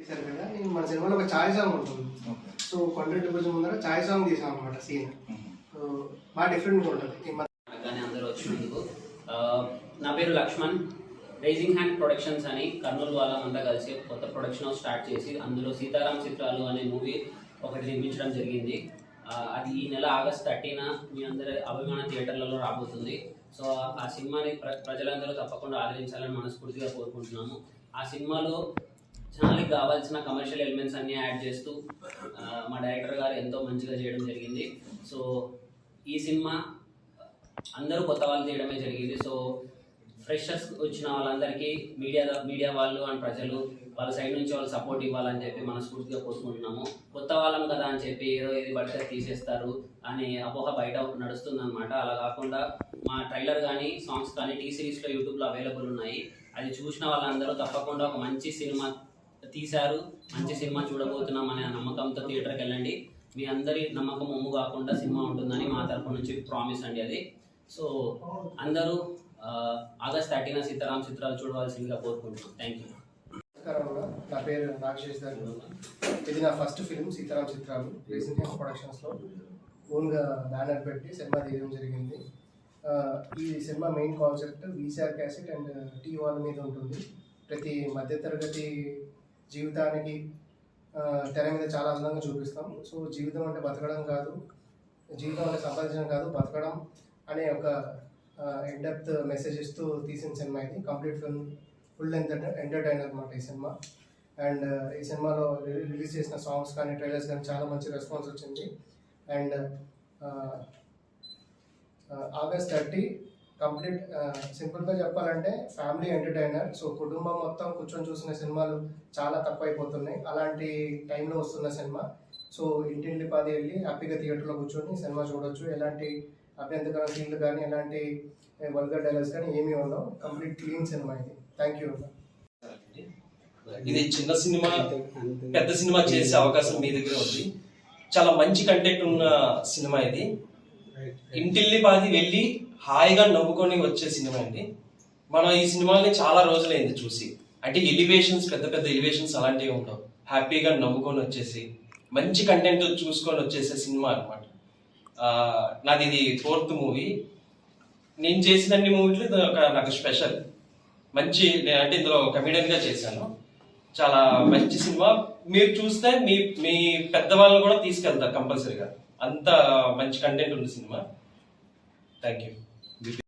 చేశారు కదా. నేను మన సినిమాలో ఒక ఛాయ్ సాంగ్ ఉంటుంది. సో కొండ్రెడ్డి పూజ ముందర ఛాయ్ సాంగ్ తీసాం అనమాట సీన్. సో బాగా డిఫరెంట్గా ఉంటుంది. కానీ అందరూ వచ్చినందుకు. నా పేరు లక్ష్మణ్. రైజింగ్ హ్యాండ్ ప్రొడక్షన్స్ అని కర్నూలు వాళ్ళంతా కలిసి కొత్త ప్రొడక్షన్ హౌస్ స్టార్ట్ చేసి అందులో సీతారాం చిత్రాలు అనే మూవీ ఒకటి నిర్మించడం జరిగింది. అది ఈ నెల ఆగస్ట్ థర్టీన మీ అందరి అభిమాన థియేటర్లలో రాబోతుంది. సో ఆ సినిమాని ప్ర ప్రజలందరూ తప్పకుండా ఆదరించాలని మనస్ఫూర్తిగా కోరుకుంటున్నాము. ఆ సినిమాలో ఛానల్కి కావాల్సిన కమర్షియల్ ఎలిమెంట్స్ అన్ని యాడ్ చేస్తూ మా డైరెక్టర్ గారు ఎంతో మంచిగా చేయడం జరిగింది. సో ఈ సినిమా అందరూ కొత్త వాళ్ళు తీయడమే జరిగింది. సో ఫ్రెషర్స్ వచ్చిన వాళ్ళందరికీ మీడియా మీడియా వాళ్ళు అండ్ ప్రజలు వాళ్ళ సైడ్ నుంచి వాళ్ళు సపోర్ట్ ఇవ్వాలని చెప్పి మనస్ఫూర్తిగా కోరుకుంటున్నాము. కొత్త వాళ్ళం కదా అని చెప్పి ఏదో ఏది పడితే తీసేస్తారు అని అపోహ బయట నడుస్తుంది అనమాట అలా కాకుండా మా ట్రైలర్ కానీ సాంగ్స్ కానీ టీ సిరీస్లో యూట్యూబ్లో అవైలబుల్ ఉన్నాయి. అది చూసిన వాళ్ళందరూ తప్పకుండా ఒక మంచి సినిమా తీశారు మంచి సినిమా చూడబోతున్నాం అనే నమ్మకంతో థియేటర్కి వెళ్ళండి. మీ అందరి నమ్మకం ఒమ్ము కాకుండా సినిమా ఉంటుందని మా తరపు నుంచి ప్రామిస్ అండి అది. సో అందరూ ఆగస్ట్ థర్టీన సీతారాం చిత్రాలు చూడవలసిందిగా కోరుకుంటున్నాం. థ్యాంక్ యూ నా పేరు నాగశేష్ గారు. ఇది నా ఫస్ట్ ఫిల్మ్ సీతారాం చిత్రాలు. రీసెంట్గా ప్రొడక్షన్స్లో ఓన్గా బ్యానర్ పెట్టి సినిమా తీయడం జరిగింది. ఈ cinema main concept VCR cassette and T wall మీద ఉంటుంది. ప్రతి మధ్యతరగతి జీవితానికి తెర మీద చాలా అందంగా చూపిస్తాం. సో జీవితం అంటే బతకడం కాదు. జీవితం అంటే సంపాదించడం కాదు బతకడం అనే ఒక డెప్త్ మెసేజ్ ఇస్తూ తీసిన సినిమా ఇది. Complete film full entertain entertainer అనమాట ఈ సినిమా. అండ్ ఈ సినిమాలో రిలీజ్ చేసిన సాంగ్స్ కానీ ట్రైలర్స్ కానీ చాలా మంచి రెస్పాన్స్ వచ్చింది. అండ్ ఆగస్ట్ థర్టీ కంప్లీట్ సింపుల్గా చెప్పాలంటే ఫ్యామిలీ ఎంటర్టైనర్. సో కుటుంబం మొత్తం కూర్చొని చూసిన సినిమాలు చాలా తక్కువ అయిపోతున్నాయి అలాంటి టైంలో వస్తున్న సినిమా. సో ఇంటింటి పాది వెళ్ళి హ్యాపీగా థియేటర్లో కూర్చొని సినిమా చూడొచ్చు. ఎలాంటి అభ్యంతకర సీన్లు కానీ ఎలాంటి వల్గర్ డైలాగ్స్ కానీ ఏమీ ఉండవు. కంప్లీట్ క్లీన్ సినిమా ఇది. థ్యాంక్ యూ ఇది చిన్న సినిమా పెద్ద సినిమా చేసే అవకాశం మీ దగ్గర ఉంది. చాలా మంచి కంటెంట్ ఉన్న సినిమా ఇది. ఇంటిల్లి పాది వెళ్ళి హాయిగా నవ్వుకొని వచ్చే సినిమా అండి. మనం ఈ సినిమాని చాలా రోజులైంది చూసి. అంటే ఎలివేషన్స్ పెద్ద పెద్ద ఎలివేషన్స్ అలాంటివి ఉండవు. హ్యాపీగా నవ్వుకొని వచ్చేసి మంచి కంటెంట్ చూసుకొని వచ్చేసే సినిమా అనమాట నాది ఇది ఫోర్త్ మూవీ నేను చేసిన అన్ని మూవీలు ఇది ఒక నాకు స్పెషల్ మంచి నేను అంటే ఇందులో కమెడియన్గా చేశాను. చాలా మంచి సినిమా. మీరు చూస్తే మీ మీ పెద్దవాళ్ళని కూడా తీసుకెళ్తారు కంపల్సరీగా. అంత మంచి కంటెంట్ ఉంది సినిమా. Thank you